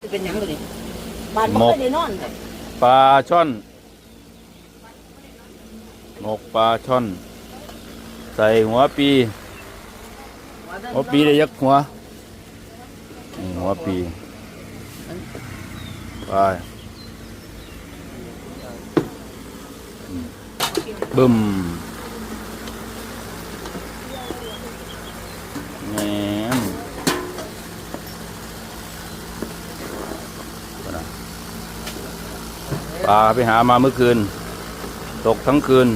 เป็นหยังเลยบ้านบ่เคยได้นอนเลยปลาช่อนหมกปลาช่อน ใส่หัวปีหัวปีได้ยักหัวนี่หัวปีไปอืมบึ้มแหน ปลาไปหามาเมื่อคืน ตกทั้งคืน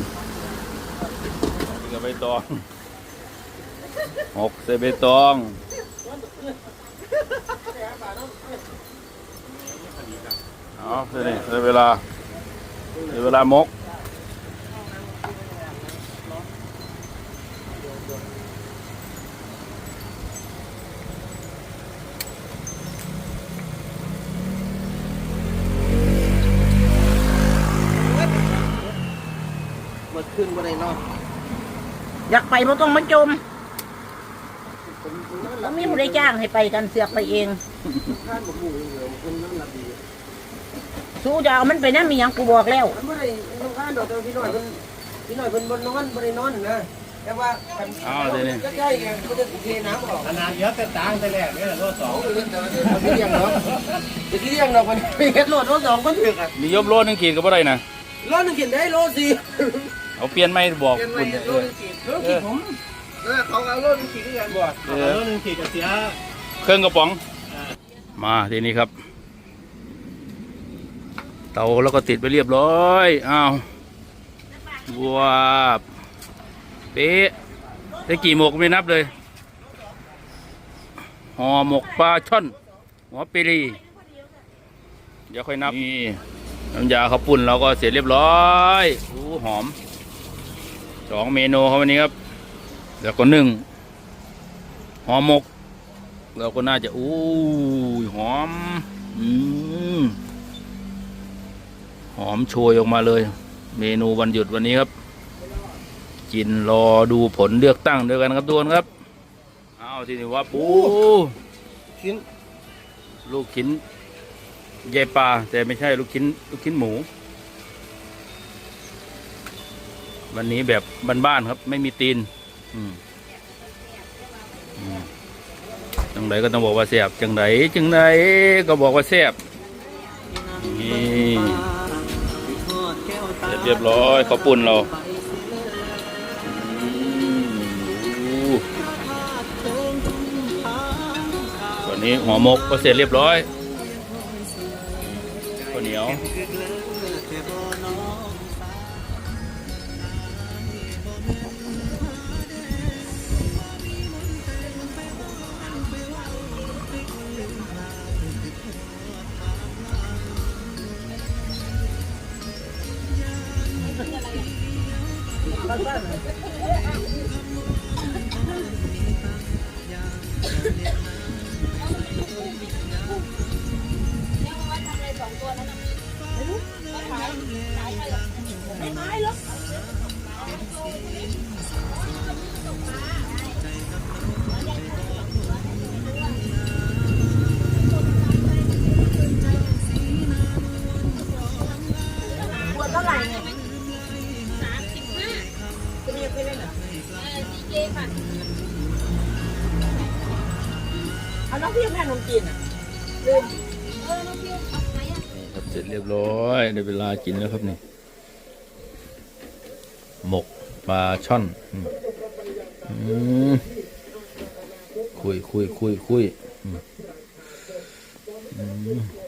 นี่ก็ใบตองหกเซใบตองเอาเดี๋ยวนี้ได้เวลาเวลามก มดคืนบ่ได้นอนอยากไปบ่ต้องมาจมแล้วมีผู้ใดจ้างให้ไปกันเสือกไปเองสู้จะเอามันไปนั่นมีหยังกูบอกแล้ว มันไม่ได้ต้องการดอกแต่พี่น้อยเพิ่นพี่น้อยเพิ่นบนนอนบ่ได้นอนนะแต่ว่าคันเอาเดี๋ยวนี้ ใกล้ๆไงมันจะเทน้ำออก ขนาดเยอะแต่ต่างแต่แรกเนี่ยโลสองเอาเลยแต่ว่าเดี๋ยวมันเลี้ยงเนาะเดี๋ยวที่เลี้ยงเนาะมันไปเฮ็ดโลดโลสองก็ถึกอะมียบโลนึงขีดก็บ่ได้นะโลนึงกินได้โลสี่ เอาเปลี่ยนไม่บอกเปลี่ยนไปคุณโลนึงกินโลกินผมเออเขาเอาโลนึงกินด้วยกันบ่เอเอาอโลนึงขีดกับเสียเครื่องกระป๋อง มาทีนี้ครับ เตาแล้วก็ติดไปเรียบร้อยอ้าวว้าบเป๊ะได้กี่หมกไม่นับเลยห่อหมกปลาช่อนหัวปีรีเดี๋ยวค่อยนับนี่น้ำยาข้าวปุ้นเราก็เสร็จเรียบร้อยอู้หอม สองเมนูครับวันนี้ครับแล้วก็หนึ่งห่อหมก เราก็น่าจะอู้ยหอมอืมหอมโชยออกมาเลย เมนูวันหยุดวันนี้ครับ กินรอดูผลเลือกตั้งด้วยกันครับทุกคนครับอ้าวทีนี้ว่าปูชิ้นลูกชิ้นเยายปลาแต่ไม่ใช่ลูกชิ้น ลูกชิ้นหมู วันนี้แบบบ้านๆครับ ไม่มีตีนจังไดก็ต้องบอกว่าแซบจังไดจังไดก็บอกว่าแซบนี่เสร็จเรียบร้อยข้าวปุ่นเราอืมอู้วันนี้หัวมกก็เสร็จเรียบร้อยข้าวเหนียว เท่าไหร่เนี่ย เอาน้องพี่แม่นมจีนอะลืมนี่ครับเสร็จเรียบร้อยได้เวลากินแล้วครับนี่ หมกปลาช่อนอืมคุยคุยคุยคุยอืม